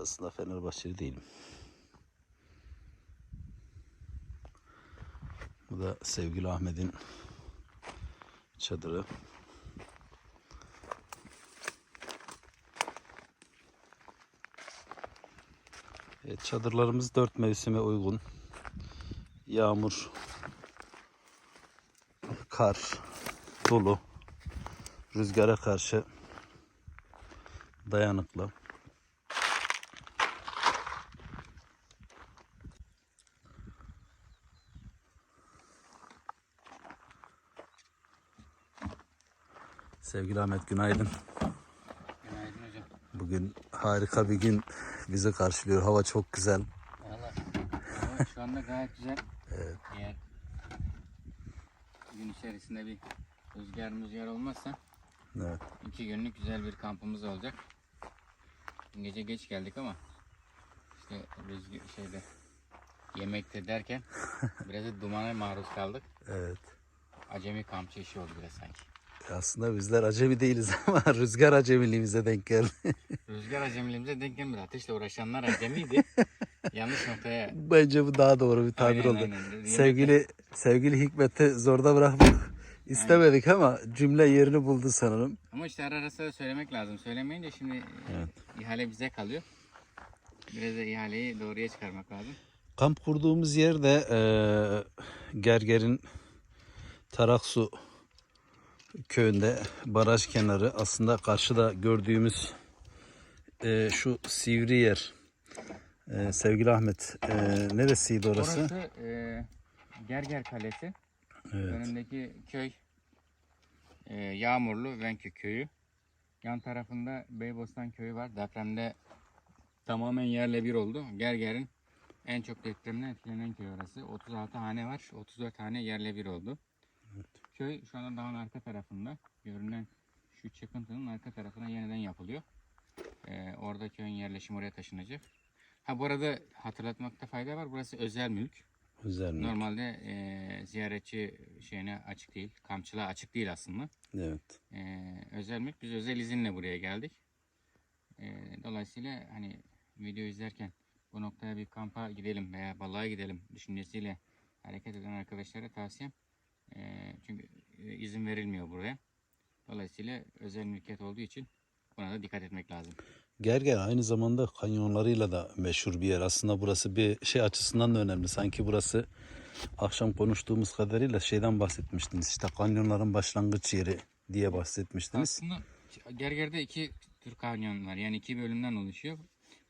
Aslında Fenerbahçeli değilim. Bu da sevgili Ahmet'in çadırı. Evet, çadırlarımız dört mevsime uygun. Yağmur, kar, dolu, rüzgara karşı dayanıklı. Sevgili Ahmet günaydın. Günaydın hocam. Bugün harika bir gün bizi karşılıyor. Hava çok güzel. Valla şu anda gayet güzel. Evet. Eğer gün içerisinde bir rüzgar rüzgar olmazsa Evet. iki günlük güzel bir kampımız olacak. Dün Gece geç geldik ama işte rüzgar şeyde yemekte derken biraz da dumana maruz kaldık. Evet. Acemi kampçı işi oldu biraz sanki. Aslında bizler acemi değiliz ama rüzgar acemiliğimize denk geldi. Rüzgar acemiliğimize denk gelmedi. Ateşle uğraşanlar acemiydi. Yanlış noktaya Bence bu daha doğru bir tabir Aynen, oldu. aynen. Sevgili sevgili Hikmet'i zorda bırakmak istemedik ama cümle yerini buldu sanırım. Ama işte ara ara sıra söylemek lazım. Söylemeyince şimdi e, Evet. ihale bize kalıyor. Biraz da ihaleyi doğruya çıkarmak lazım. Kamp kurduğumuz yer de eee, Gerger'in Taraksu köyünde baraj kenarı. Aslında karşıda gördüğümüz eee, şu sivri yer. Eee, sevgili Ahmet, eee, neresiydi orası? Orası e, Gerger Kalesi. Evet. Önündeki köy e, Yağmurlu Venkü köyü. Yan tarafında Beybostan köyü var. Depremde tamamen yerle bir oldu. Gerger'in en çok depremden etkilenen köy orası. 36 hane var. 34 hane yerle bir oldu. Köy şu anda dağın arka tarafında. Görünen şu çıkıntının arka tarafına yeniden yapılıyor. E, orada köyün yerleşimi oraya taşınacak. Ha bu arada hatırlatmakta fayda var. Burası özel mülk. Güzel mi? Normalde e, ziyaretçi şeyine açık değil. Kampçılığa açık değil aslında. Evet. E, özel mülk. Biz özel izinle buraya geldik. E, dolayısıyla hani video izlerken bu noktaya bir kampa gidelim veya balığa gidelim düşüncesiyle hareket eden arkadaşlara tavsiyem. E, çünkü e, izin verilmiyor buraya. Dolayısıyla özel mülkiyet olduğu için buna da dikkat etmek lazım. Gerger aynı zamanda kanyonlarıyla da meşhur bir yer. Aslında burası bir şey açısından da önemli. Sanki burası akşam konuştuğumuz kadarıyla şeyden bahsetmiştiniz. İşte kanyonların başlangıç yeri diye bahsetmiştiniz. Aslında Gerger'de iki tür kanyon var. Yani iki bölümden oluşuyor.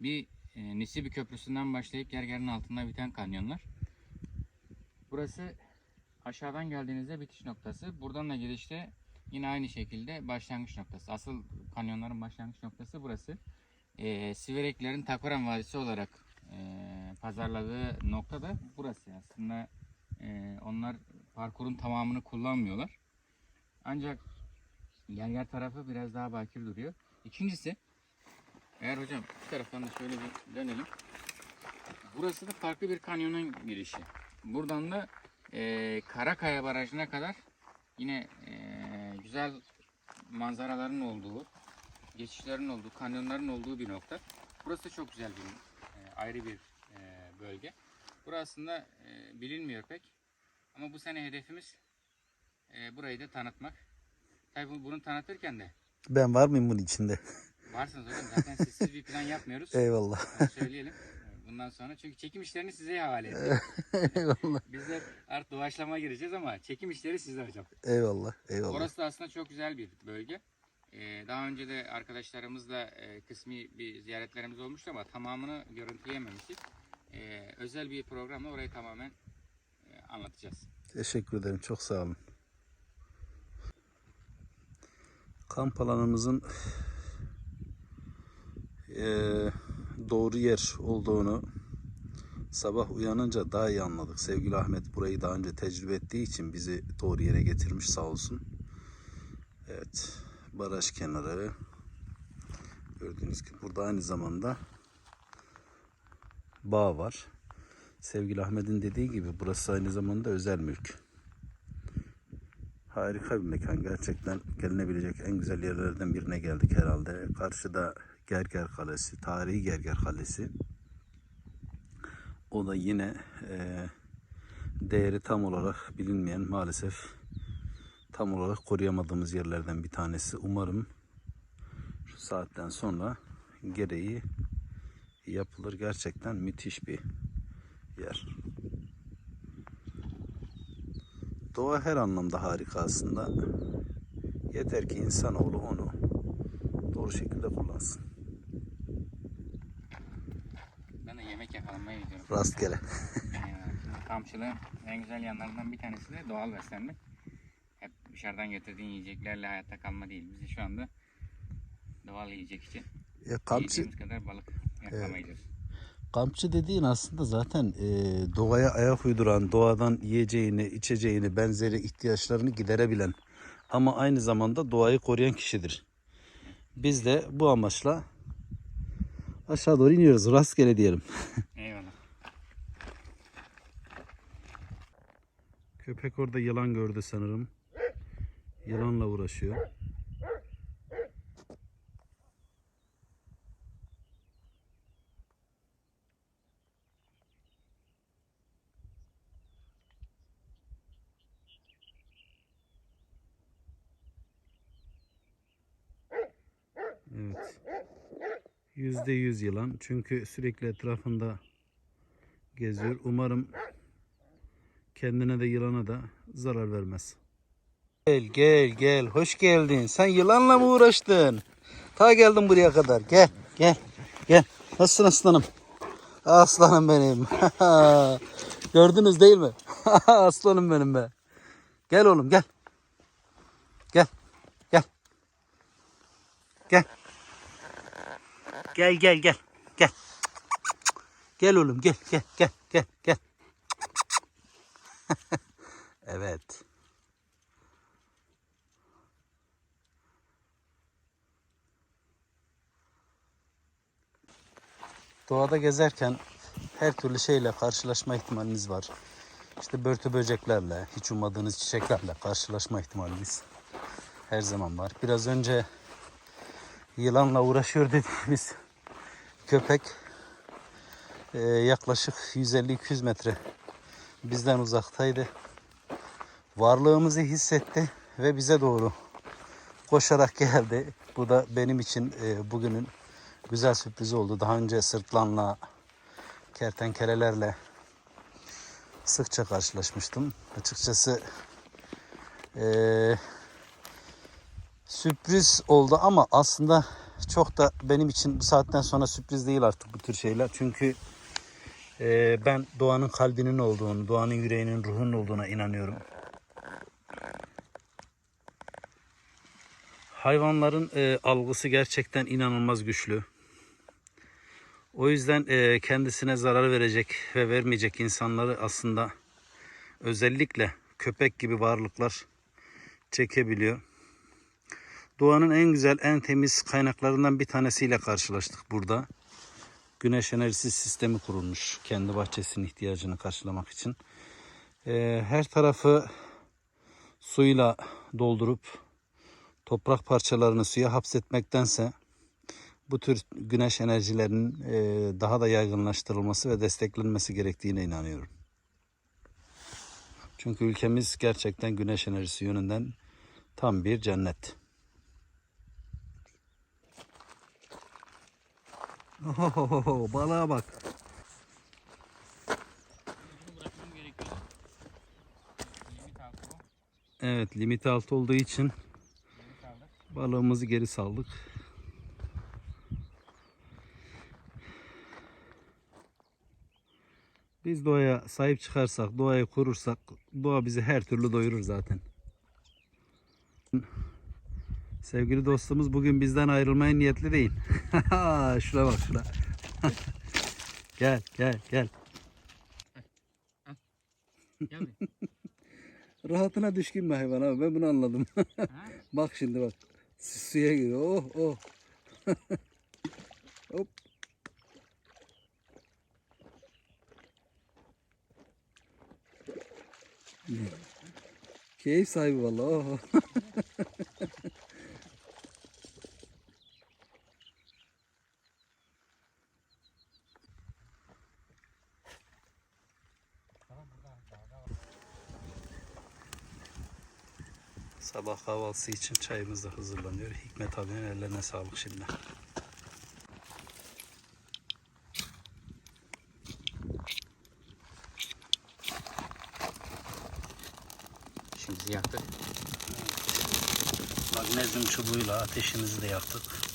Bir e, Nisibi Köprüsü'nden başlayıp Gerger'in altında biten kanyonlar. Burası aşağıdan geldiğinizde bitiş noktası. Buradan da girişte yine aynı şekilde başlangıç noktası. Asıl kanyonların başlangıç noktası burası. E, Sivereklerin Takoran Vadisi olarak e, pazarladığı nokta da burası. Aslında e, onlar parkurun tamamını kullanmıyorlar. Ancak Gerger tarafı biraz daha bakir duruyor. İkincisi, eğer hocam bu taraftan da şöyle bir dönelim. Burası da farklı bir kanyonun girişi. Buradan da e, Karakaya Barajı'na kadar yine e, güzel manzaraların olduğu, geçişlerin olduğu, kanyonların olduğu bir nokta. Burası da çok güzel bir, e, ayrı bir e, bölge. Burası aslında e, bilinmiyor pek. Ama bu sene hedefimiz e, burayı da tanıtmak. Tabii bu- bunu tanıtırken de Ben var mıyım bunun içinde? varsınız hocam zaten sizsiz bir plan yapmıyoruz. Eyvallah. Onu söyleyelim. Bundan sonra çünkü çekim işlerini size havale edeceğiz. Eyvallah. Biz de artık doğaçlama gireceğiz ama çekim işleri sizde hocam. Eyvallah. Eyvallah. Orası da aslında çok güzel bir bölge. Ee, daha önce de arkadaşlarımızla e, kısmi bir ziyaretlerimiz olmuştu ama tamamını görüntüleyememiştik. Ee, özel bir programla orayı tamamen e, anlatacağız. Teşekkür ederim. Çok sağ olun. Kamp alanımızın eee, doğru yer olduğunu sabah uyanınca daha iyi anladık. Sevgili Ahmet burayı daha önce tecrübe ettiği için bizi doğru yere getirmiş sağ olsun. Evet. Baraj kenarı. Gördüğünüz gibi burada aynı zamanda bağ var. Sevgili Ahmet'in dediği gibi burası aynı zamanda özel mülk. Harika bir mekan. Gerçekten gelinebilecek en güzel yerlerden birine geldik herhalde. Karşıda Gerger Kalesi, tarihi Gerger Kalesi. O da yine e, değeri tam olarak bilinmeyen maalesef tam olarak koruyamadığımız yerlerden bir tanesi. Umarım şu saatten sonra gereği yapılır. Gerçekten müthiş bir yer. Doğa her anlamda harika aslında. Yeter ki insanoğlu onu doğru şekilde kullansın. Gidiyorum. Rastgele. Kampçılığın en güzel yanlarından bir tanesi de doğal beslenmek. Hep dışarıdan getirdiğin yiyeceklerle hayatta kalma değil. Biz de şu anda doğal yiyecek için E, kampçı, yiyeceğimiz kadar balık yakalamaya gidiyoruz. kampçı dediğin aslında zaten e, doğaya ayak uyduran, doğadan yiyeceğini, içeceğini, benzeri ihtiyaçlarını giderebilen ama aynı zamanda doğayı koruyan kişidir. Biz de bu amaçla aşağı doğru iniyoruz. Rastgele diyelim. Eyvallah. Köpek orada yılan gördü sanırım. Yılanla uğraşıyor. Evet. Yüzde yüz yılan. Çünkü sürekli etrafında geziyor. Umarım kendine de yılana da zarar vermez. Gel gel gel hoş geldin. Sen yılanla mı uğraştın? Ta geldim buraya kadar. Gel gel gel. Nasılsın aslanım? Aslanım benim. Gördünüz değil mi? aslanım benim be. Gel oğlum gel. Gel. Gel. Gel. Gel gel gel. Gel. Gel oğlum gel gel gel gel gel. Evet. Doğada gezerken her türlü şeyle karşılaşma ihtimaliniz var. İşte börtü böceklerle, hiç ummadığınız çiçeklerle karşılaşma ihtimaliniz her zaman var. Biraz önce yılanla uğraşıyor dediğimiz köpek e, yaklaşık 150-200 metre bizden uzaktaydı. Varlığımızı hissetti ve bize doğru koşarak geldi. Bu da benim için e, bugünün güzel sürprizi oldu. Daha önce sırtlanla, kertenkelelerle sıkça karşılaşmıştım. Açıkçası e, sürpriz oldu ama aslında çok da benim için bu saatten sonra sürpriz değil artık bu tür şeyler. Çünkü ee, ben doğanın kalbinin olduğunu, doğanın yüreğinin, ruhunun olduğuna inanıyorum. Hayvanların e, algısı gerçekten inanılmaz güçlü. O yüzden e, kendisine zarar verecek ve vermeyecek insanları aslında özellikle köpek gibi varlıklar çekebiliyor. Doğanın en güzel, en temiz kaynaklarından bir tanesiyle karşılaştık burada güneş enerjisi sistemi kurulmuş kendi bahçesinin ihtiyacını karşılamak için. Ee, her tarafı suyla doldurup toprak parçalarını suya hapsetmektense bu tür güneş enerjilerinin e, daha da yaygınlaştırılması ve desteklenmesi gerektiğine inanıyorum. Çünkü ülkemiz gerçekten güneş enerjisi yönünden tam bir cennet. Ohohoho, balığa bak. Evet limit altı olduğu için. Balığımızı geri saldık. Biz doğaya sahip çıkarsak, doğayı korursak doğa bizi her türlü doyurur zaten. Sevgili dostumuz bugün bizden ayrılmaya niyetli değil. şuna bak şuna. gel gel gel. Rahatına düşkün bir hayvan abi ben bunu anladım. Bak şimdi bak. Suya giriyor. Oh oh. Hop. Keyif sahibi vallahi. Oh. Sabah kahvaltısı için çayımız da hazırlanıyor. Hikmet abinin ellerine sağlık şimdi. Şimdi yaktık. Magnezyum çubuğuyla ateşimizi de yaktık.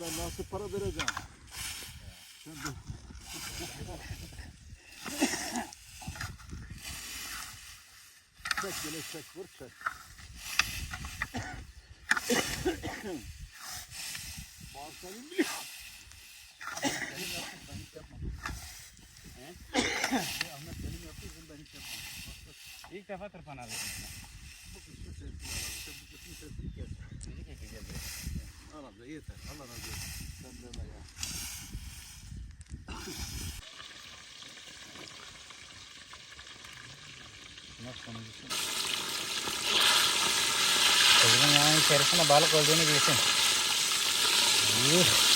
Ben nasıl para vereceğim? Sen de... çek böyle çek vur çek. Bağırsanın biliyor. Benim yaptım ben hiç yapmam. Ahmet benim yaptım ben hiç yapmam. İlk defa tırpan aldım. Bu kısmı sesli bu kısmı sesli. Müzik ekleyeceğiz. Al amca yeter. Allah razı olsun. Sen de ya. Nasıl sonuncusu? Kızın yani içerisinde balık olduğunu bilsin. Yuh.